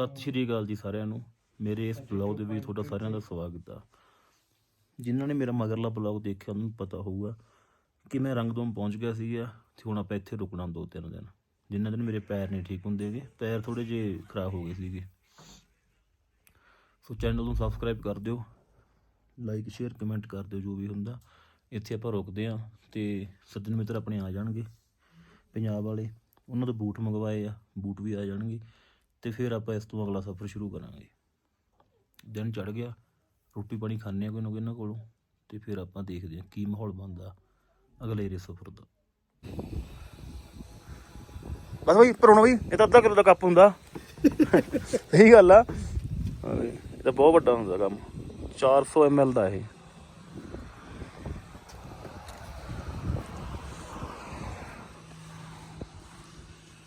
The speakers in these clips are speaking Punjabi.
ਸਤਿ ਸ਼੍ਰੀ ਅਕਾਲ ਜੀ ਸਾਰਿਆਂ ਨੂੰ। ਮੇਰੇ ਇਸ ਬਲੌਗ ਦੇ ਵਿੱਚ ਤੁਹਾਡਾ ਸਾਰਿਆਂ ਦਾ ਸਵਾਗਤ ਆ। ਜਿਨ੍ਹਾਂ ਨੇ ਮੇਰਾ ਮਗਰਲਾ ਬਲੌਗ ਦੇਖਿਆ, ਉਹਨਾਂ ਨੂੰ ਪਤਾ ਹੋਊਗਾ ਕਿ ਮੈਂ ਰੰਗਦੋਮ ਪਹੁੰਚ ਗਿਆ ਸੀਗਾ ਤੇ ਹੁਣ ਆਪਾਂ ਇੱਥੇ ਰੁਕਣਾ ਦੋ ਤਿੰਨ ਦਿਨ। ਜਿੰਨਾਂ ਦਿਨ ਮੇਰੇ ਪੈਰ ਨਹੀਂ ਠੀਕ ਹੁੰਦੇਗੇ ਪੈਰ ਥੋੜੇ ਜਿਹੇ ਖਰਾਬ ਹੋ ਗਏ ਸੀਗੇ। ਸੋ ਚੈਨਲ ਨੂੰ ਸਬਸਕ੍ਰਾਈਬ ਕਰ ਦਿਓ ਲਾਈਕ ਸ਼ੇਅਰ ਕਮੈਂਟ ਕਰ ਦਿਓ ਜੋ ਵੀ ਹੁੰਦਾ। ਇੱਥੇ ਆਪਾਂ ਰੁਕਦੇ ਆ ਤੇ ਸੱਜਣ ਮਿੱਤਰ ਆਪਣੇ ਆ ਜਾਣਗੇ। ਪੰਜਾਬ ਵਾਲੇ, ਉਹਨਾਂ ਦੇ ਬੂਟ ਮੰਗਵਾਏ ਆ, ਬੂਟ ਵੀ ਆ ਜਾਣਗੇ। ਤੇ ਫਿਰ ਆਪਾਂ ਇਸ ਤੋਂ ਅਗਲਾ ਸਫ਼ਰ ਸ਼ੁਰੂ ਕਰਾਂਗੇ। ਦਿਨ ਚੜ ਗਿਆ ਰੋਟੀ ਪਾਣੀ ਖਾਣੇ ਆ ਕੋਈ ਨਾ ਇਹਨਾਂ ਕੋਲੋਂ ਤੇ ਫਿਰ ਆਪਾਂ ਦੇਖਦੇ ਆ ਕੀ ਮਾਹੌਲ ਬਣਦਾ ਅਗਲੇ ਰੇ ਸਫ਼ਰ ਦਾ। ਬਸ ਬਈ ਪਰੋਣਾ ਬਈ। ਇਹ ਤਾਂ ਅੱਧਾ ਕਿਲੋ ਦਾ ਕੱਪ ਹੁੰਦਾ। ਸਹੀ ਗੱਲ ਆ। ਹਾਂ, ਇਹ ਤਾਂ ਬਹੁਤ ਵੱਡਾ ਹੁੰਦਾ ਕੰਮ। 400 ml ਦਾ ਇਹ।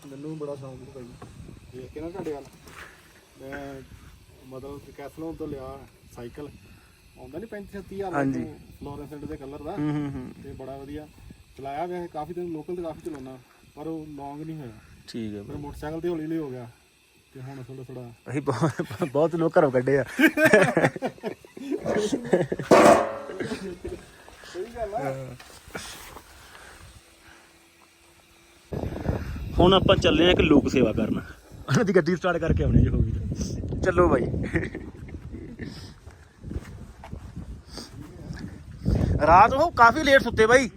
ਮੈਨੂੰ ਬੜਾ ਸ਼ੌਂਕ ਸੀ ਭਾਈ। ਦੇਖ ਕੇ ਨਾ ਤੁਹਾਡੇ ਵੱਲ। ਮੈਂ ਮਤਲਬ ਕੈਸਲੋਂ ਤੋਂ ਲਿਆ ਸਾਈਕਲ ਆਉਂਦਾ ਨਹੀਂ 35 30000 ਹਾਂਜੀ। ਫਲੋਰੈਂਸੈਂਟ ਦੇ ਕਲਰ ਦਾ। ਤੇ ਬੜਾ ਵਧੀਆ। ਚਲਾਇਆ ਵੈਸੇ ਕਾਫੀ ਦਿਨ ਲੋਕਲ ਤੇ ਕਾਫੀ ਚਲਾਉਣਾ ਪਰ ਉਹ ਲੌਂਗ ਨਹੀਂ ਹੋਇਆ। ਠੀਕ ਹੈ ਫਿਰ ਮੋਟਰਸਾਈਕਲ ਤੇ ਹੌਲੀ ਹੌਲੀ ਹੋ ਗਿਆ। ਤੇ ਹੁਣ ਥੋੜਾ ਥੋੜਾ ਅਸੀਂ ਬਹੁਤ ਲੋਕ ਘਰੋਂ ਕੱਢੇ ਆ। ਹੁਣ ਆਪਾਂ ਚੱਲੇ ਆ ਇੱਕ ਲੋਕ ਸੇਵਾ ਕਰਨ। ਉਹਨਾਂ ਦੀ ਗੱਡੀ ਸਟਾਰਟ ਕਰਕੇ ਆਉਣੀ ਜੇ ਹੋਗੀ ਤਾਂ। ਚੱਲੋ ਬਾਈ। ਰਾਤ ਉਹ ਕਾਫੀ ਲੇਟ ਸੁੱਤੇ ਬਾਈ।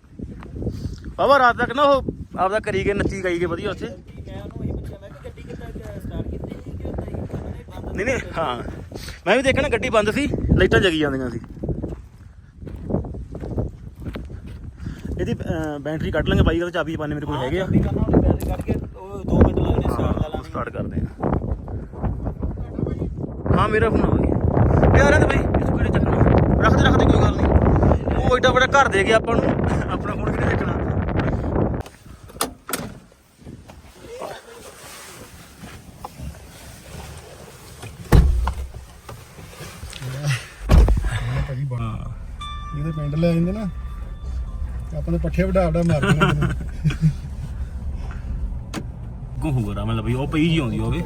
ਬਾਬਾ, ਰਾਤ ਤੱਕ ਨਾ ਉਹ ਆਪਦਾ ਕਰੀ ਗਏ, ਨੱਚੀ ਗਈ ਗਏ ਵਧੀਆ ਉੱਥੇ। ਨਹੀਂ ਨਹੀਂ, ਹਾਂ। ਮੈਂ ਵੀ ਦੇਖਣਾ ਗੱਡੀ ਬੰਦ ਸੀ, ਲਾਈਟਾਂ ਜਗੀ ਜਾਂਦੀਆਂ ਸੀ। ਇਹਦੀ ਬੈਟਰੀ ਕੱਢ ਲਾਂਗੇ ਬਾਈ ਦਾ ਚਾਬੀ ਪਾਣੇ ਮੇਰੇ ਕੋਲ ਹੈਗੇ ਆ ਚਾਬੀ ਕਰਨਾ ਉਹਨੇ ਬੈਟਰੀ ਕੱਢ ਕੇ ਉਹ 2 ਮਿੰਟ ਲੱਗਣੇ ਸਟਾਰਟ ਕਰਦੇ ਆ ਹਾਂ ਮੇਰਾ ਫੋਨ ਆ ਗਿਆ। ਯਾਰ ਇਹਦੇ ਬਈ ਇਸ ਕਿਹੜੇ ਚੱਕਣਾ। ਰੱਖ ਦੇ ਰੱਖ ਦੇ ਕੋਈ ਗੱਲ ਨਹੀਂ। ਉਹ ਏਡਾ ਬੜਾ ਘਰ ਦੇ ਗਿਆ ਆਪਾਂ ਨੂੰ ਆਪਣਾ ਫੋਨ ਕਿਹਨੇ ਚੱਕਣਾ ਇਹਦੇ ਪਿੰਡ ਲੈ ਜਾਂਦੇ ਨਾ ਆਪਾਂ ਨੇ ਪੱਠੇ ਵਡਾ ਵਡਾ ਮਾਰ ਦੇਣਾ ਗੋਹੂਰਾ ਮਤਲਬ ਉਹ ਪਈ ਜੀ ਆਉਂਦੀ ਹੋਵੇ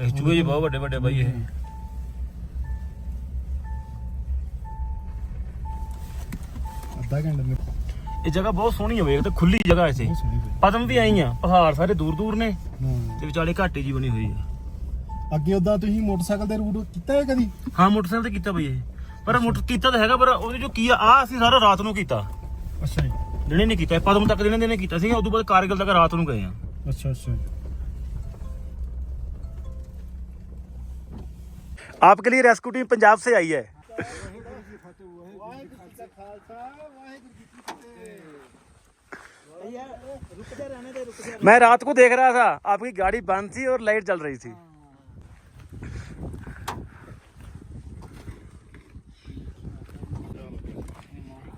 ਇਹ ਚੂਹੇ ਜੀ ਬਹੁਤ ਵੱਡੇ ਵੱਡੇ ਬਾਈ ਇਹ। ਅੱਧਾ ਘੰਟੇ में ਇਹ ਜਗ੍ਹਾ ਬਹੁਤ ਸੋਹਣੀ ਹੋਵੇ ਤਾਂ ਖੁੱਲੀ ਜਗ੍ਹਾ ਭਾਈ ਪਦਮ ਵੀ ਆਈ ਆ ਪਹਾੜ ਸਾਰੇ ਦੂਰ ਦੂਰ ਨੇ ਤੇ ਵਿਚਾਲੇ ਘਾਟੀ ਜੀ ਬਣੀ ਹੋਈ ਆ। ਅੱਗੇ ਉਦਾਂ ਤੁਸੀਂ ਮੋਟਰਸਾਈਕਲ ਦੇ ਰੂਟ ਕੀਤਾ ਹੈ ਕਦੀ? ਹਾਂ ਮੋਟਰਸਾਈਕਲ ਤੇ ਕੀਤਾ ਬਈ ਇਹ। ਪਰ ਮੋਟਰ ਕੀਤਾ ਤਾਂ ਹੈਗਾ ਪਰ ਉਹਦੇ ਜੋ ਕੀ ਆ ਆ ਅਸੀਂ ਸਾਰਾ ਰਾਤ ਨੂੰ ਕੀਤਾ। ਅੱਛਾ ਜੀ। ਦਿਨੇ ਨਹੀਂ ਕੀਤਾ ਇਹ ਪਦਮ ਤੱਕ ਦਿਨੇ ਦਿਨੇ ਕੀਤਾ ਸੀਗਾ ਉਦੋਂ ਬਾਅਦ ਕਾਰਗਿਲ ਤੱਕ ਰਾਤ ਨੂੰ ਗਏ ਆ ਅੱਛਾ ਅੱਛਾ आपके लिए रेस्क्यू टीम पंजाब से आई है ਵਾਹਿਗੁਰੂ ਜੀ ਕਾ ਖਾਲਸਾ ਵਾਹਿਗੁਰੂ ਜੀ ਕੀ ਫਤਿਹ भैया रुक जा रहने दे रुक जा मैं रात को देख रहा था आपकी गाड़ी बंद थी और लाइट जल रही थी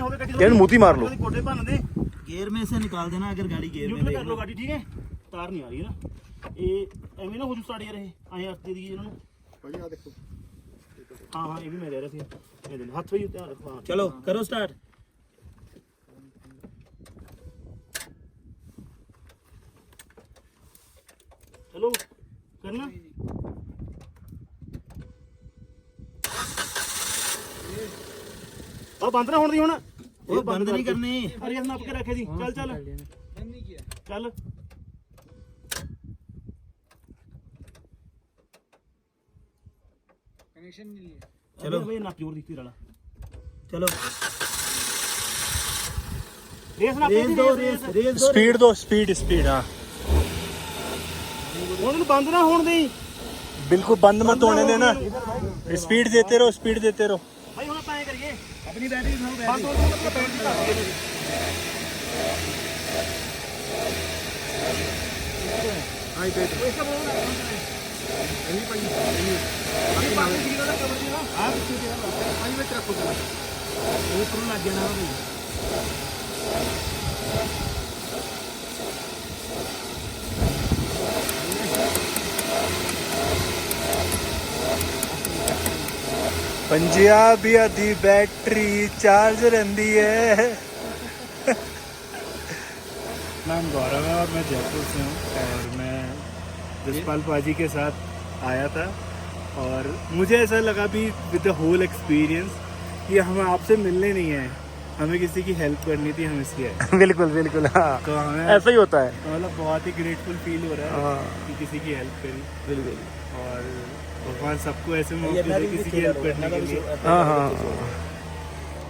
ਇਹਨੂੰ ਮੂਤੀ ਮਾਰ ਲਓ ਕੋਟੇ ਭੰਨ ਦੇ गियर में से निकाल देना अगर गाड़ी गियर में ਨਿਊਟਰਲ ਕਰ ਲਓ ਗਾਡੀ ਠੀਕ ਹੈ ਤਾਰ ਨਹੀਂ ਆ ਰਹੀ ਹੈ ਨਾ ਇਹ ਐਵੇਂ ਨਾ ਹੋ ਜੂ ਸਟਾਰਟ ਯਾਰ ਇਹ ਐਂ ਹੱਥ ਦੇ ਦੀ ਇਹਨਾਂ ਨੂੰ ਭਾਈ ਆ ਦੇਖੋ ਹਾਂ ਹਾਂ ਇਹ ਵੀ ਮੈਂ ਦੇ ਰਿਹਾ ਸੀ ਇਹ ਦੇ ਹੱਥ ਵੀ ਧਿਆਨ ਰੱਖੋ ਹਾਂ चलो करो स्टार्ट ਚਲੋ ਕਰਨਾ ਆ ਬੰਦ ਨਾ ਹੋਣ ਦੀ ਹੁਣ वो बंद नहीं करनी ਅਰੇ ਇਹ ਨੱਪ ਕੇ ਰੱਖੇ ਦੀ ਚੱਲ ਚੱਲ ਚੱਲ ਚਲੋ ਬਈ ਨੱਪ ਜੋਰ ਦਿੱਤੀ ਰਲਾ चलो ਰੇਸ ਨੱਪ रेस दो रेस रेस दो ਸਪੀਡ ਦੋ ਸਪੀਡ ਸਪੀਡ ਹਾਂ ਹੁਣ ਇਹਨੂੰ ਬੰਦ ਨਾ ਹੋਣ ਦੇਈ ਬਿਲਕੁਲ ਬੰਦ ਮਤ ਹੋਣੇ ਦੇਣਾ ਸਪੀਡ ਦੇਤੇ ਰਹੋ ਸਪੀਡ ਦੇਤੇ ਰਹੋ ਭਾਈ ਹੁਣ ਆਪਾਂ ਐ ਨਹੀਂ ਬੈਠ ਰਹੀ ਸਾਨੂੰ ਬੈਠ ਬਸ ਉਹਨੂੰ ਮਤਲਬ ਬੈਠ ਦੀ ਕਰ ਦੇ ਆਈ ਬੈਠ। ਇਸ ਦਾ ਬੋਲਣਾ ਨਹੀਂ ਪਾਈ ਨਹੀਂ ਅਸੀਂ ਪਾਣੀ ਦੀ ਦਾ ਕਵਰ ਦੀ ਨਾ? ਆ ਤੁਸੀਂ ਦੇ ਨਾਲ ਪਾਣੀ ਵਿੱਚ ਰੱਖੋ ਉਹ ਕਰਨ ਲੱਗ ਜਾਣਾ ਉਹ ਪੰਜਾਬੀਆ ਦੀ ਬੈਟਰੀ ਚਾਰਜ ਰਹਿੰਦੀ ਹੈ नाम गौरव है और मैं जयपुर से हूँ और मैं जसपाल पाजी के साथ आया था और मुझे ऐसा लगा भी विद द होल एक्सपीरियंस कि हम आपसे मिलने नहीं आए। हमें किसी की हेल्प करनी थी हम इसलिए बिल्कुल बिल्कुल हाँ। तो हमें ऐसा ही होता है। मतलब बहुत ही ग्रेटफुल फील हो रहा है हाँ। कि किसी की हेल्प करी। बिल्कुल। और भगवान सबको ऐसे मौके दे किसी की हेल्प करने के लिए ਹਾਂ ਹਾਂ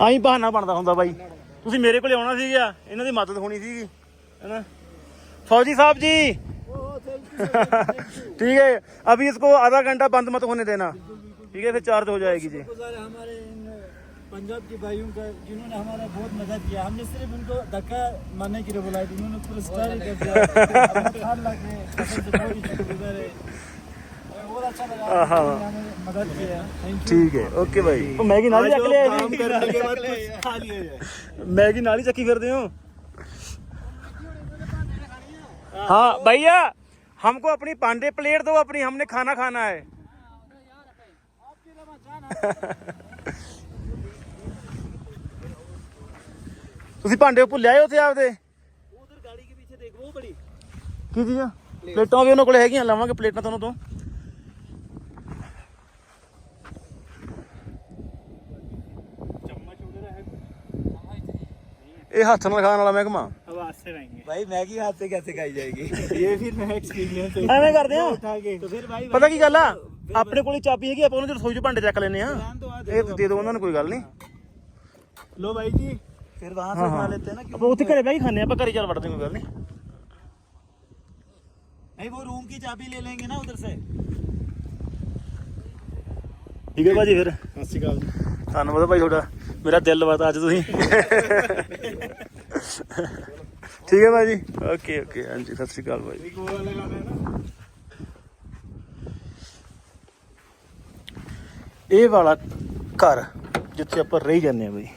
ਆਈ ਬਹਾਨਾ ਬਣਦਾ ਹੁੰਦਾ ਬਾਈ ਤੁਸੀਂ ਮੇਰੇ ਕੋਲੇ ਆਉਣਾ ਸੀਗਾ ਇਹਨਾਂ ਦੀ ਮਦਦ ਹੋਣੀ ਸੀਗੀ ਹੈਨਾ फौजी साहब जी ठीक है अभी इसको आधा घंटा बंद मत होने देना ठीक है फिर चार्ज हो जाएगी जी गुजार हमारे इन पंजाब के भाइयों का जिन्होंने हमारा बहुत मदद किया हमने सिर्फ उनको धक्का मारने के लिए बुलाया था उन्होंने पुरस्कार ही कर दिया हमें खान लग गए कसम से बहुत ही शुक्रगुजार है बहुत अच्छा लगा हाँ। आपने हमें मदद किया थैंक यू ठीक है ओके भाई तो मैगी नाली चक ले काम करने के बाद कुछ खा लिया जाए मैगी नाली चक्की फिरते हो हाँ भैया हमको अपनी पांडे प्लेट दो अपनी हमने खाना खाना है ਤੁਸੀਂ ਭਾਂਡੇ ਭੁੱਲ ਆਏ ਉੱਥੇ ਆਪਦੇ उधर गाड़ी के पीछे देख वो बड़ी ਕੀ ਚੀਜ਼ਾਂ ਪਲੇਟਾਂ ਵੀ ਉਹਨਾਂ ਕੋਲ ਹੈਗੀਆਂ ਲਾਵਾਂਗੇ ਪਲੇਟਾਂ ਤੁਹਾਨੂੰ ਤੋਂ ਇਹ ਹੱਥ ਨਾਲ ਖਾਣ ਵਾਲਾ ਮਹਿਕਮਾ अब हाथ से रहेंगे भाई मैगी हाथ से कैसे खाई जाएगी ये फिर नया एक्सपीरियंस है ਐਵੇਂ ਕਰਦੇ ਆ उठा के तो फिर भाई ਪਤਾ ਕੀ ਗੱਲ ਆ ਆਪਣੇ ਕੋਲ ਹੀ ਚਾਬੀ ਹੈਗੀ ਆਪਾਂ ਉਹਨਾਂ ਦੇ ਰਸੋਈ ਚ ਭਾਂਡੇ ਚੱਕ ਲੈਨੇ ਆ ਇਹ ਦੇ ਦਿਓ ਉਹਨਾਂ ਨੂੰ ਕੋਈ ਗੱਲ ਨਹੀਂ लो भाई जी फिर वहां हाँ, से खा हाँ। लेते हैं ना ਆਪਾਂ ਉੱਥੇ ਘਰੇ ਬਹਿ ਕੇ ਖਾਂਦੇ ਆ ਆਪਾਂ ਘਰੇ ਚੱਲ ਵੜਦੇ ਕੋਈ ਗੱਲ ਨਹੀਂ नहीं वो रूम की चाबी ले लेंगे ना उधर से ਠੀਕ ਹੈ ਭਾਜੀ ਫਿਰ सत श्रीकाल ਧੰਨਵਾਦ ਭਾਈ ਤੁਹਾਡਾ ਮੇਰਾ ਦਿਲ ਵਾਤਾ ਅੱਜ ਤੁਸੀਂ। ਠੀਕ ਹੈ ਭਾਜੀ? ਓਕੇ ਓਕੇ ਹਾਂਜੀ ਸਤਿ ਸ਼੍ਰੀ ਅਕਾਲ ਭਾਜੀ। ਇਹ ਵਾਲਾ ਘਰ ਜਿੱਥੇ ਆਪਾਂ ਰਹੀ ਜਾਂਦੇ ਆ ਬਾਈ।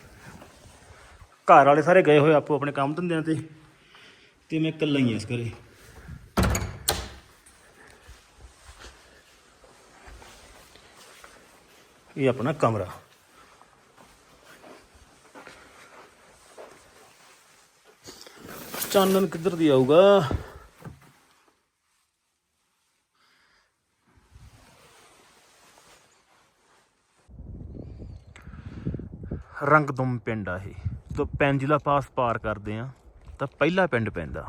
ਘਰ ਵਾਲੇ ਸਾਰੇ ਗਏ ਹੋਏ ਆਪੋ ਆਪਣੇ ਕੰਮ ਧੰਦਿਆਂ ਤੇ ਤੇ ਮੈਂ ਇਕੱਲਾ ਹੀ ਆ ਇਸ ਘਰੇ। ਇਹ ਆਪਣਾ ਕਮਰਾ। ਚਾਨਣ ਕਿੱਧਰ ਦੀ ਆਊਗਾ? ਰੰਗਦੁਮ ਪਿੰਡ ਆ ਇਹ। ਜਦੋਂ ਪੈਂਜਿਲਾ ਪਾਸ ਪਾਰ ਕਰਦੇ ਆ, ਤਾਂ ਪਹਿਲਾ ਪਿੰਡ ਪੈਂਦਾ।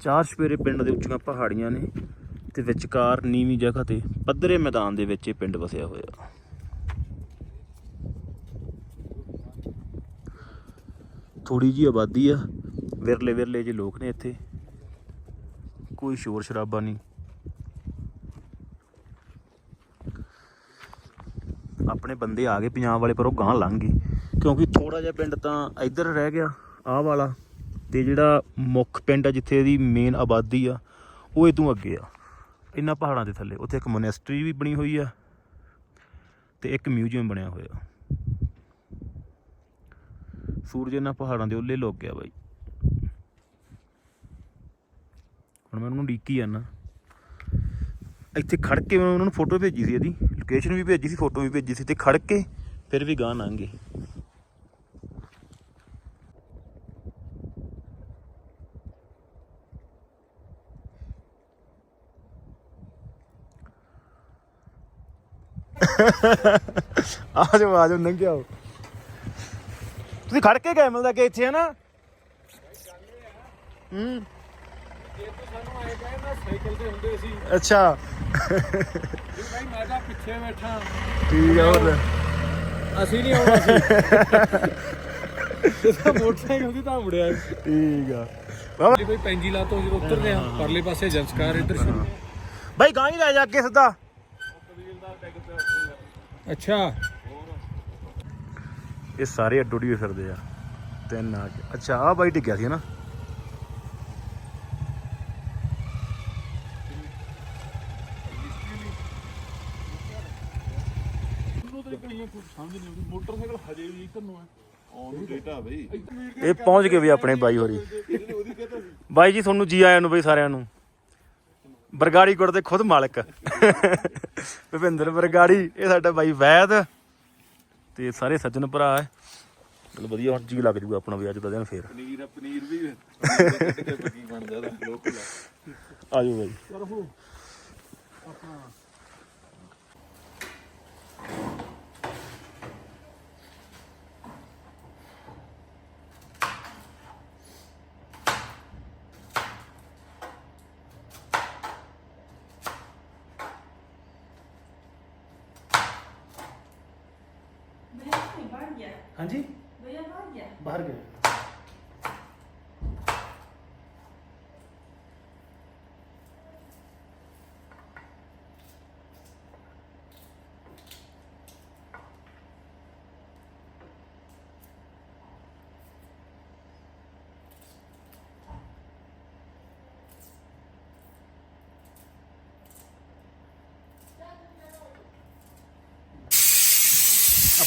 ਚਾਰ ਸਪੇਰੇ ਪਿੰਡ ਦੇ ਉੱਚੀਆਂ ਪਹਾੜੀਆਂ ਨੇ ਤੇ ਵਿਚਕਾਰ ਨੀਵੀਂ ਜਗ੍ਹਾ ਤੇ ਪੱਧਰੇ ਮੈਦਾਨ ਦੇ ਵਿੱਚ ਇਹ ਪਿੰਡ ਵਸਿਆ ਹੋਇਆ। ਥੋੜੀ ਜੀ ਆਬਾਦੀ ਆ। ਵਿਰਲੇ ਵਿਰਲੇ ਜਿਹੇ ਲੋਕ ਨੇ ਇੱਥੇ। ਕੋਈ ਸ਼ੋਰ ਸ਼ਰਾਬਾ ਨਹੀਂ। ਆਪਣੇ ਬੰਦੇ ਆ ਗਏ, ਪੰਜਾਬ ਵਾਲੇ ਪਰ ਉਹ ਗਾਂ ਲੰਘ ਗਏ। ਕਿਉਂਕਿ ਥੋੜਾ ਜਿਹਾ ਪਿੰਡ ਤਾਂ ਇੱਧਰ ਰਹਿ ਗਿਆ, ਆਹ ਵਾਲਾ। ਤੇ ਜਿਹੜਾ ਮੁੱਖ ਪਿੰਡ ਆ, ਜਿੱਥੇ ਇਹਦੀ ਮੇਨ ਆਬਾਦੀ ਆ, ਉਹ ਇਹ ਤੋਂ ਅੱਗੇ ਆ। ਇਹਨਾਂ ਪਹਾੜਾਂ ਦੇ ਥੱਲੇ। ਉੱਥੇ ਇੱਕ ਮੋਨੈਸਟਰੀ ਵੀ ਬਣੀ ਹੋਈ ਆ ਤੇ ਇੱਕ ਮਿਊਜ਼ੀਅਮ ਬਣਿਆ ਹੋਇਆ। ਸੂਰਜ ਇਹਨਾਂ ਪਹਾੜਾਂ ਦੇ ਉੱਲੇ ਲੁਕ ਗਿਆ ਬਾਈ। ਹੁਣ ਮੈਂ ਉਹਨੂੰ ਡੀਕੀ ਜਾਣਾ ਇੱਥੇ ਖੜ ਕੇ ਮੈਂ ਉਹਨਾਂ ਨੂੰ ਫੋਟੋ ਭੇਜੀ ਸੀ ਇਹਦੀ। ਲੋਕੇਸ਼ਨ ਵੀ ਭੇਜੀ ਸੀ ਫੋਟੋ ਵੀ ਭੇਜੀ ਸੀ ਤੇ ਖੜ ਕੇ ਫਿਰ ਵੀ ਗਾਂ ਲੰਘੇ ਆ ਜਾਓ ਆ ਜਾਓ। ਤੁਸੀਂ ਖੜ ਕੇ ਗਏ ਮਿਲਦਾ ਕਿ ਇੱਥੇ ਹੈ ਨਾ? ਹੂੰ। ਸਾਨੂੰ ਆਏ ਗਏ ਨਾ ਸਾਈਕਲ ਤੇ ਹੁੰਦੇ ਸੀ ਅੱਛਾ। ਵੀ ਭਾਈ ਮੈਂ ਤਾਂ ਪਿੱਛੇ ਬੈਠਾ ਠੀਕ ਆ ਹੋਰ। ਅਸੀਂ ਨਹੀਂ ਆਉਣਾ ਸੀ। ਜਿਸਾ ਮੋਟਰਸਾਈਕਲ ਦੀ ਤਾਂ ਮੁੜਿਆ ਠੀਕ ਆ। ਬਾਬਾ ਕੋਈ ਪੈਂਜੀਲਾ ਤੋਂ ਜਦੋਂ ਉਤਰਦੇ ਆ ਪਰਲੇ ਪਾਸੇ ਜੰਸਕਾਰ ਇੱਧਰ ਸ਼ੁਰੂ। ਬਾਈ ਗਾਂ ਹੀ ਲੈ ਜਾ ਅੱਗੇ ਸਿੱਧਾ। ਅੱਛਾ। ਇਹ ਸਾਰੇ ਅੱਡੋ ਅੱਡੀ ਫਿਰਦੇ ਆ। ਤਿੰਨ ਆ ਕੇ। ਅੱਛਾ ਆ ਬਾਈ ਟਿਕਿਆ ਸੀ ਨਾ। ਇਹ ਪਹੁੰਚ ਗਏ ਵੀ ਆਪਣੇ ਬਾਈ ਹੋਰੀ। ਬਾਈ ਜੀ, ਤੁਹਾਨੂੰ ਜੀ ਆਇਆ ਨੂੰ ਬਈ ਸਾਰਿਆਂ ਨੂੰ। ਬਰਗਾੜੀ ਗੁੜ ਦੇ ਖੁਦ ਮਾਲਕ। ਭਵਿੰਦਰ ਬਰਗਾੜੀ, ਇਹ ਸਾਡਾ ਬਾਈ ਵੈਦ। ਤੇ ਸਾਰੇ ਸੱਜਣ ਭਰਾ ਹੈ। ਚਲ ਵਧੀਆ ਹੁਣ ਜੀ ਲੱਗ ਜੂਗਾ ਆਪਣਾ ਵੀ ਅੱਜ ਦਾ ਦਿਨ ਫੇਰ। ਪਨੀਰ ਪਨੀਰ ਵੀ ਕੱਟ ਕੇ ਪੱਕੀ ਬਣਦਾ ਇਹਦਾ ਲੋਕਲ ਆਜੋ ਬਾਈ। ਆਪਣਾ। ਹਾਂਜੀ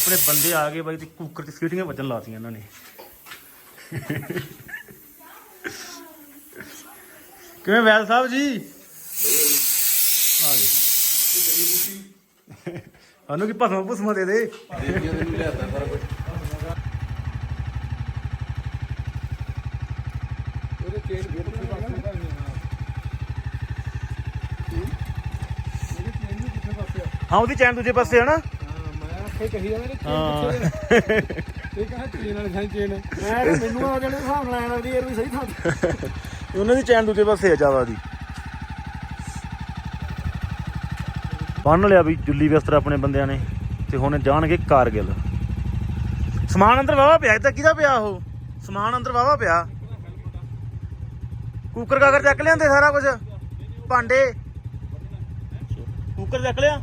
ਆਪਣੇ ਬੰਦੇ ਆ ਗਏ ਬਾਈ ਤੇ ਕੁੱਕਰ 'ਚ ਸੀਟੀਆਂ ਵੱਜਣ ਲਾਤੀਆਂ ਇਹਨਾਂ ਨੇ। ਕਿਵੇਂ ਵੈਲ ਸਾਹਿਬ ਜੀ? ਆ ਗਏ। ਸਾਨੂੰ ਕੀ ਭਸਮਾ ਭੁਸਮਾ ਦੇ ਦੇ? ਹਾਂ, ਉਹਦੀ ਚੈਨ ਦੂਜੇ ਪਾਸੇ ਹੈ ਨਾ। ਹਾਂ ਮੈਂ ਆਪੇ ਕਹੀ ਜਾਂਦਾ ਨੇ ਹਾਂ। ਇਹ ਕਹਾਂ ਚੇਨ ਵਾਲੀ ਥਾਂ ਚੇਨ ਮੈਂ ਕਿਹਾ ਮੈਨੂੰ ਆ ਜਿਹੜੇ ਹਿਸਾਬ ਨਾਲ ਐਂ ਲੱਗਦੀ ਯਾਰ ਵੀ ਸਹੀ ਥਾਂ ਤੇ। ਉਹਨਾਂ ਦੀ ਚੈਨ ਦੂਜੇ ਪਾਸੇ ਜ਼ਿਆਦਾ ਦੀ। ਬੰਨ ਲਿਆ ਵੀ ਜੁੱਲੀ ਬਿਸਤਰਾ ਆਪਣੇ ਬੰਦਿਆਂ ਨੇ ਤੇ ਹੁਣ ਜਾਣਗੇ ਕਾਰਗਿਲ। ਸਮਾਨ ਅੰਦਰ ਵਾਵਾ ਪਿਆ ਇੱਥੇ ਕਿਹਦਾ ਪਿਆ ਉਹ? ਸਮਾਨ ਅੰਦਰ ਵਾਵਾ ਪਿਆ। ਕੁੱਕਰ ਕਾਕਰ ਚੱਕ ਲਿਆਂਦੇ ਸਾਰਾ ਕੁਝ ਭਾਂਡੇ? ਕੁੱਕਰ ਚੱਕ ਲਿਆ?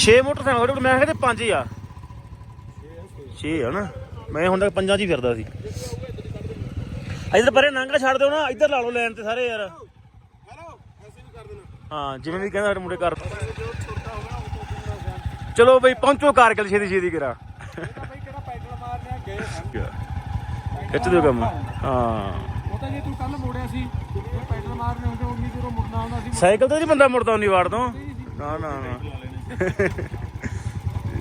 ਛੇ ਮੋਟਰਸਾਈਕਲ, ਉਹਦੇ ਕੋਲ ਮੈਂ ਕਿਹਾ ਤੇ ਪੰਜ ਆ। ਛੇ ਆ ਨਾ। ਮੈਂ ਹੁਣ ਤੱਕ ਪੰਜਾਂ 'ਚ ਹੀ ਫਿਰਦਾ ਸੀ। ਇਧਰ ਪਰੇ ਨੰਗੜਾ ਛੱਡ ਦਿਓ ਨਾ, ਇੱਧਰ ਲਾ ਲਓ ਲਾਈਨ ਤੇ ਸਾਰੇ ਯਾਰ। ਹਾਂ, ਜਿਵੇਂ ਵੀ ਕਹਿੰਦਾ ਸਾਡੇ ਮੁੰਡੇ ਕਰ ਚਲੋ ਬਈ, ਪਹੁੰਚੋ ਕਾਰਗਿਲ ਛੇਤੀ ਛੇਤੀ ਕਰਾ। ਖਿੱਚ ਦਿਓ ਕੰਮ। ਹਾਂ। ਉਹ ਤਾਂ ਜੇ ਤੂੰ ਕੱਲ ਮੋੜਿਆ ਸੀ ਪੈਡਲ ਮਾਰਨੇ ਹੁੰਦੇ ਉਨੀ ਦੂਰੋਂ ਮੁੜਨਾ ਹੁੰਦਾ ਸੀ ਸਾਈਕਲ ਤੇ ਨਹੀਂ ਬੰਦਾ ਮੁੜਦਾ ਉਨੀ ਵਾਰ ਤੋਂ। ਨਾ ਨਾ ਨਾ।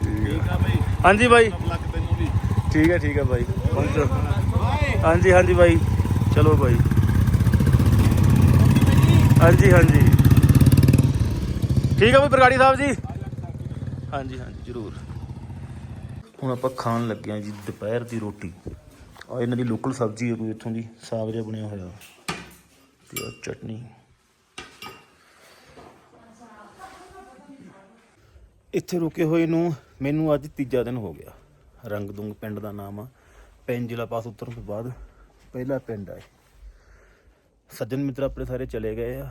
ਠੀਕ ਆ ਬਈ। ਹਾਂਜੀ ਬਾਈ। ਲੱਕ ਤੈਨੂੰ ਵੀ। ਠੀਕ ਹੈ ਠੀਕ ਹੈ ਬਾਈ। ਪਹੁੰਚੋ। ਹਾਂਜੀ ਹਾਂਜੀ ਬਾਈ। ਚਲੋ ਬਾਈ। ਹਾਂਜੀ ਹਾਂਜੀ। ਠੀਕ ਹੈ ਬਈ ਬਰਗਾੜੀ ਸਾਹਿਬ ਜੀ? ਹਾਂਜੀ ਹਾਂਜੀ ਜ਼ਰੂਰ। ਹੁਣ ਆਪਾਂ ਖਾਣ ਲੱਗੇ ਹਾਂ ਜੀ ਦੁਪਹਿਰ ਦੀ ਰੋਟੀ। ਆ ਇਹਨਾਂ ਦੀ ਲੋਕਲ ਸਬਜ਼ੀ ਹੈ ਕੋਈ ਇੱਥੋਂ ਦੀ। ਸਾਗ ਜਿਹਾ ਬਣਿਆ ਹੋਇਆ। ਤੇ ਆ ਚਟਨੀ। ਇੱਥੇ ਰੁਕੇ ਹੋਏ ਨੂੰ ਮੈਨੂੰ ਅੱਜ ਤੀਜਾ ਦਿਨ ਹੋ ਗਿਆ। ਰੰਗਦੁੰਗ ਪਿੰਡ ਦਾ ਨਾਮ ਆ। ਪੈਨ ਜ਼ਿਲ੍ਹਾ ਪਾਸ ਉਤਰਨ ਤੋਂ ਬਾਅਦ ਪਹਿਲਾ ਪਿੰਡ ਆ ਸੱਜਣ ਮਿੱਤਰ ਆਪਣੇ ਸਾਰੇ ਚਲੇ ਗਏ ਆ।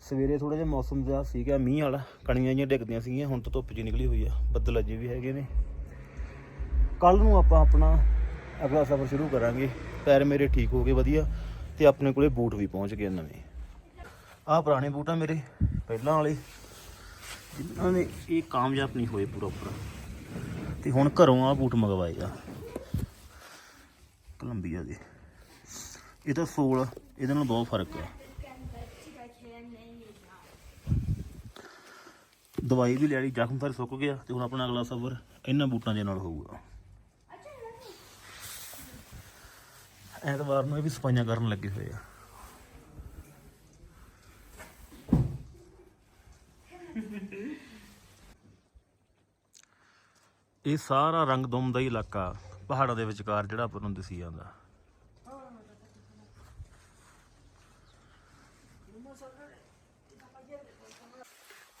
ਸਵੇਰੇ ਥੋੜਾ ਜਿਹਾ ਮੌਸਮ ਜਿਹਾ ਸੀਗਾ, ਮੀਂਹ ਵਾਲਾ, ਕਣੀਆਂ ਜਿਹੀਆਂ ਡਿੱਗਦੀਆਂ ਸੀਗੀਆਂ, ਹੁਣ ਤਾਂ ਧੁੱਪ ਜੀ ਨਿਕਲੀ ਹੋਈ ਆ। ਬੱਦਲ ਅਜੇ ਵੀ ਹੈਗੇ ਨੇ। ਕੱਲ ਨੂੰ ਆਪਾਂ ਆਪਣਾ ਅਗਲਾ ਸਫ਼ਰ ਸ਼ੁਰੂ ਕਰਾਂਗੇ। ਪੈਰ ਮੇਰੇ ਠੀਕ ਹੋ ਗਏ ਵਧੀਆ ਤੇ ਆਪਣੇ ਕੋਲੇ ਬੂਟ ਵੀ ਪਹੁੰਚ ਗਏ ਨਵੇਂ। ਆਹ ਪੁਰਾਣੇ ਬੂਟ ਆ ਮੇਰੇ, ਪਹਿਲਾਂ ਵਾਲੇ। ਜਿਨ੍ਹਾਂ ਨੇ ਇਹ ਕਾਮਯਾਬ ਨਹੀਂ ਹੋਏ ਪੂਰਾ ਪੂਰਾ ਤੇ ਹੁਣ ਘਰੋਂ ਆ ਬੂਟ ਮੰਗਵਾਏ ਆ। ਕੋਲੰਬੀਆ ਦੇ। ਇਹਦਾ ਸੋਲ, ਇਹਦੇ ਨਾਲ ਬਹੁਤ ਫ਼ਰਕ ਆ ਦਵਾਈ ਵੀ ਲੈ ਲਈ, ਜ਼ਖਮ ਸਾਰੇ ਸੁੱਕ ਗਿਆ ਤੇ ਹੁਣ ਆਪਣਾ ਅਗਲਾ ਸਫ਼ਰ ਇਹਨਾਂ ਬੂਟਾਂ ਦੇ ਨਾਲ ਹੋਊਗਾ। ਐਤਵਾਰ ਨੂੰ ਇਹ ਵੀ ਸਫਾਈਆਂ ਕਰਨ ਲੱਗੇ ਹੋਏ ਆ। ਇਹ ਸਾਰਾ ਰੰਗਦੁਮ ਦਾ ਹੀ ਇਲਾਕਾ, ਪਹਾੜਾਂ ਦੇ ਵਿਚਕਾਰ ਜਿਹੜਾ ਆਪਾਂ ਨੂੰ ਦਿਸੀ ਜਾਂਦਾ।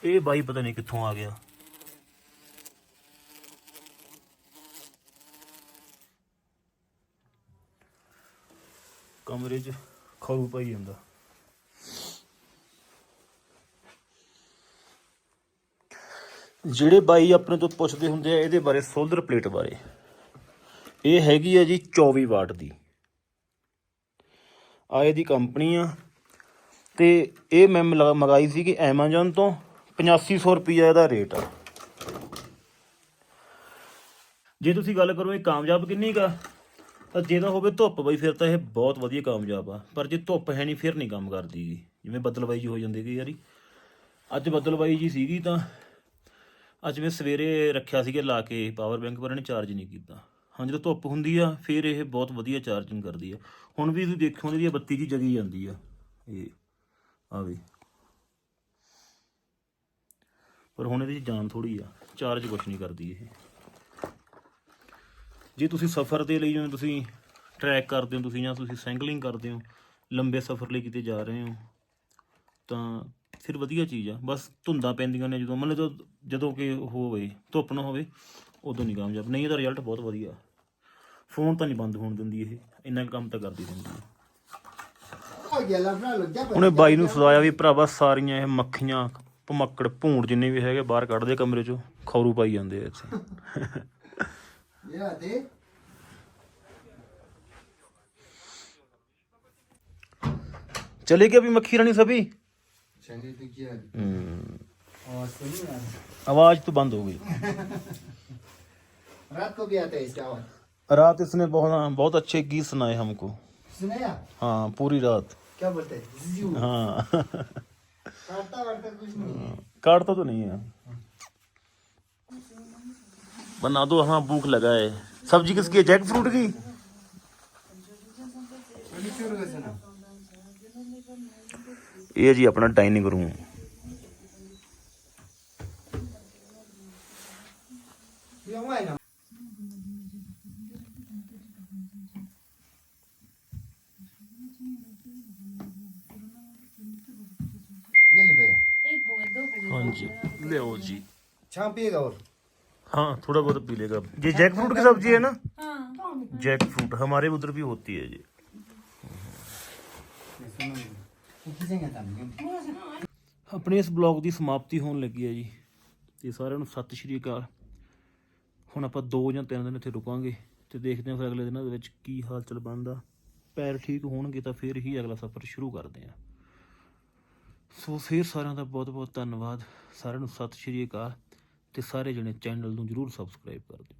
ਇਹ ਬਾਈ ਪਤਾ ਨਹੀਂ ਕਿੱਥੋਂ ਆ ਗਿਆ। ਕਮਰੇ 'ਚ ਖਰੂ ਪਾਈ ਜਾਂਦਾ। ਜਿਹੜੇ ਬਾਈ ਆਪਣੇ ਤੋਂ ਪੁੱਛਦੇ ਹੁੰਦੇ ਆ ਇਹਦੇ ਬਾਰੇ ਸੋਲਰ ਪਲੇਟ ਬਾਰੇ। ਇਹ ਹੈਗੀ ਆ ਜੀ 24 ਵਾਟ ਦੀ। ਆ ਇਹਦੀ ਕੰਪਨੀ ਆ। ਤੇ ਇਹ ਮੈਂ ਮਲਾ- ਮੰਗਾਈ ਸੀ ਕਿ Amazon ਤੋਂ 8500 ਰੁਪਈਆ ਇਹਦਾ ਰੇਟ ਆ। ਜੇ ਤੁਸੀਂ ਗੱਲ ਕਰੋ ਇਹ ਕਾਮਯਾਬ ਕਿੰਨੀ ਕਾ ਤਾਂ ਜੇ ਤਾਂ ਹੋਵੇ ਧੁੱਪ ਬਈ, ਫਿਰ ਤਾਂ ਇਹ ਬਹੁਤ ਵਧੀਆ ਕਾਮਯਾਬ ਆ। ਪਰ ਜੇ ਧੁੱਪ ਹੈ ਨਹੀਂ, ਫਿਰ ਨਹੀਂ ਕੰਮ ਕਰਦੀ ਗੀ। ਜਿਵੇਂ ਬੱਦਲਬਾਈ ਜੀ ਹੋ ਜਾਂਦੀ ਕਈ ਯਾਰੀ। ਅੱਜ ਬੱਦਲਬਾਈ ਜੀ ਸੀਗੀ ਤਾਂ ਅੱਜ ਮੈਂ ਸਵੇਰੇ ਰੱਖਿਆ ਸੀਗਾ ਲਾ ਕੇ ਪਾਵਰ ਬੈਂਕ ਪਰ ਇਹਨੇ ਚਾਰਜ ਨਹੀਂ ਕੀਤਾ। ਹਾਂ, ਜਦੋਂ ਧੁੱਪ ਹੁੰਦੀ ਆ, ਫਿਰ ਇਹ ਬਹੁਤ ਵਧੀਆ ਚਾਰਜਿੰਗ ਕਰਦੀ ਆ। ਹੁਣ ਵੀ ਤੁਸੀਂ ਦੇਖੋ ਇਹਦੀ ਬੱਤੀ ਜੀ ਜਗੀ ਜਾਂਦੀ ਆ। ਇਹ, ਆ ਵੀ। ਪਰ ਹੁਣ ਇਹਦੀ ਜਾਨ ਥੋੜੀ ਆ ਚਾਰਜ ਕੁਛ ਨਹੀਂ ਕਰਦੀ ਇਹ। ਜੇ ਤੁਸੀਂ ਸਫ਼ਰ ਦੇ ਲਈ ਜਿਵੇਂ ਤੁਸੀਂ ਟਰੈਕ ਕਰਦੇ ਹੋ ਤੁਸੀਂ ਜਾਂ ਤੁਸੀਂ ਸਾਈਕਲਿੰਗ ਕਰਦੇ ਹੋ, ਲੰਬੇ ਸਫ਼ਰ ਲਈ ਕਿਤੇ ਜਾ ਰਹੇ ਹੋ, ਤਾਂ ਫਿਰ ਵਧੀਆ ਚੀਜ਼ ਆ। ਬਸ ਧੁੰਦਾ ਪੈਂਦੀਆਂ ਨੇ ਜਦੋਂ ਮਤਲਬ ਲਓ ਜਦੋਂ ਕਿ ਹੋਵੇ ਧੁੱਪ ਨਾ ਹੋਵੇ ਉਦੋਂ ਨਹੀਂ ਕਾਮਯਾਬ। ਨਹੀਂ ਇਹਦਾ ਰਿਜ਼ਲਟ ਬਹੁਤ ਵਧੀਆ। ਫੋਨ ਤਾਂ ਨਹੀਂ ਬੰਦ ਹੋਣ ਦਿੰਦੀ ਇਹ। ਇੰਨਾ ਕੰਮ ਤਾਂ ਕਰਦੀ ਰਹਿੰਦੀ ਹੈ ਉਹਨੇ ਬਾਈ ਨੂੰ ਸਦਾਇਆ ਵੀ ਭਰਾਵਾ ਸਾਰੀਆਂ ਇਹ ਮੱਖੀਆਂ ਭਮੱਕੜ ਭੂੰਡ ਜਿੰਨੇ ਵੀ ਹੈਗੇ ਬਾਹਰ ਕੱਢਦੇ ਕਮਰੇ ਚੋਂ ਖੌਰੂ ਪਾਈ ਜਾਂਦੇ ਇੱਥੇ। ਯਾ ਦੇ। ਚਲੇ ਗਿਆ ਵੀ ਮੱਖੀ ਰਾਣੀ ਸਭੀ? हम्म, आवाज़ तो बंद हो गई। रात को भी आता है इसका आवाज़? रात इसने बहुत बहुत अच्छे गीत सुनाए हमको। सुनाया? हाँ पूरी रात। क्या बोलते हैं? हाँ। काटता वाटता कुछ नहीं काटता तो नहीं है। बना दो हाँ भूख लगा है सब्ज़ी किसकी है? जैक फ्रूट की ਇਹ ਜੀ ਆਪਣਾ ਡਾਈਨਿੰਗ ਰੂਮ ये हुआ है ना ये ले भैया एक बोल दो बोल ਹਾਂਜੀ ਲਿਓ ਜੀ छाप पिएगा और हाँ थोड़ा बहुत पी लेगा ये जैक फ्रूट की सब्जी है ना हाँ जैक फ्रूट हमारे उधर भी होती है जी खींचेंगे तब ਆਪਣੇ ਇਸ ਬਲੌਗ ਦੀ ਸਮਾਪਤੀ ਹੋਣ ਲੱਗੀ ਹੈ ਜੀ। ਤੇ ਸਾਰਿਆਂ ਨੂੰ ਸਤਿ ਸ਼੍ਰੀ ਅਕਾਲ। ਹੁਣ ਆਪਾਂ 2 ਜਾਂ 3 ਦਿਨ ਇੱਥੇ ਰੁਕਾਂਗੇ ਤੇ ਦੇਖਦੇ ਹਾਂ ਫਿਰ ਅਗਲੇ ਦਿਨਾਂ ਦੇ ਵਿੱਚ ਕੀ ਹਾਲ ਚਾਲ ਬਣਦਾ। ਪੈਰ ਠੀਕ ਹੋਣਗੇ ਤਾਂ ਫਿਰ ਹੀ ਅਗਲਾ ਸਫ਼ਰ ਸ਼ੁਰੂ ਕਰਦੇ ਹਾਂ। ਸੋ ਫਿਰ ਸਾਰਿਆਂ ਦਾ ਬਹੁਤ ਬਹੁਤ ਧੰਨਵਾਦ। ਸਾਰਿਆਂ ਨੂੰ ਸਤਿ ਸ਼੍ਰੀ ਅਕਾਲ। ਤੇ ਸਾਰੇ ਜਣੇ ਚੈਨਲ ਨੂੰ ਜਰੂਰ ਸਬਸਕ੍ਰਾਈਬ ਕਰ ਦਿਓ।